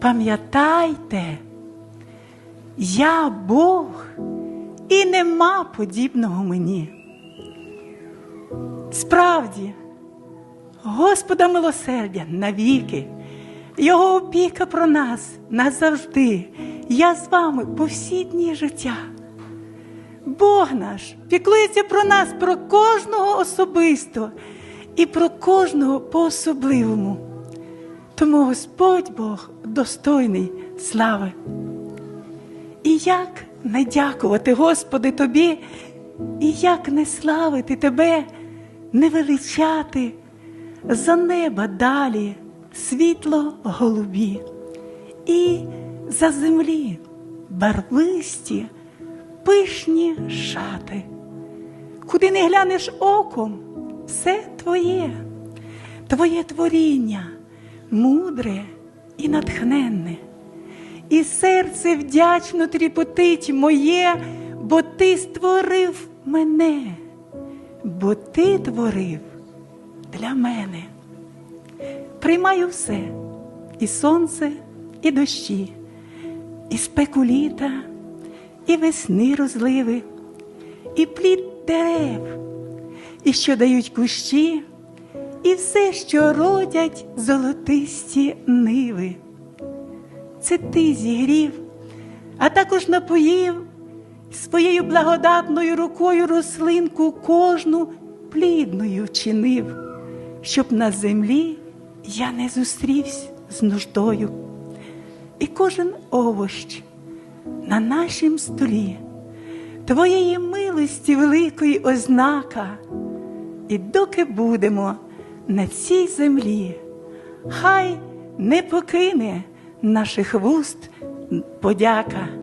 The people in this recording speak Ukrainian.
пам'ятайте, я Бог і нема подібного мені. Справді, Господа милосердя навіки, Його опіка про нас назавжди. Я з вами по всі дні життя. Бог наш піклується про нас, про кожного особисто і про кожного по-особливому. Тому Господь Бог достойний слави. І як не дякувати, Господи, Тобі, і як не славити Тебе, не величати за неба далі світло голубі, і за землі барвисті, пишні шати. Куди не глянеш оком, все твоє, твоє творіння, мудре і натхненне. І серце вдячно тріпотить моє, бо ти створив мене, бо ти творив для мене. Приймаю все, і сонце, і дощі, і спеку літа, і весни розливи, і плід дерев, і що дають кущі, і все, що родять золотисті ниви. Це ти зігрів, а також напоїв своєю благодатною рукою рослинку кожну плідною вчинив, щоб на землі я не зустрівся з нуждою. І кожен овощ на нашім столі, твоєї милості великої ознака, і доки будемо на цій землі, хай не покине наших вуст подяка.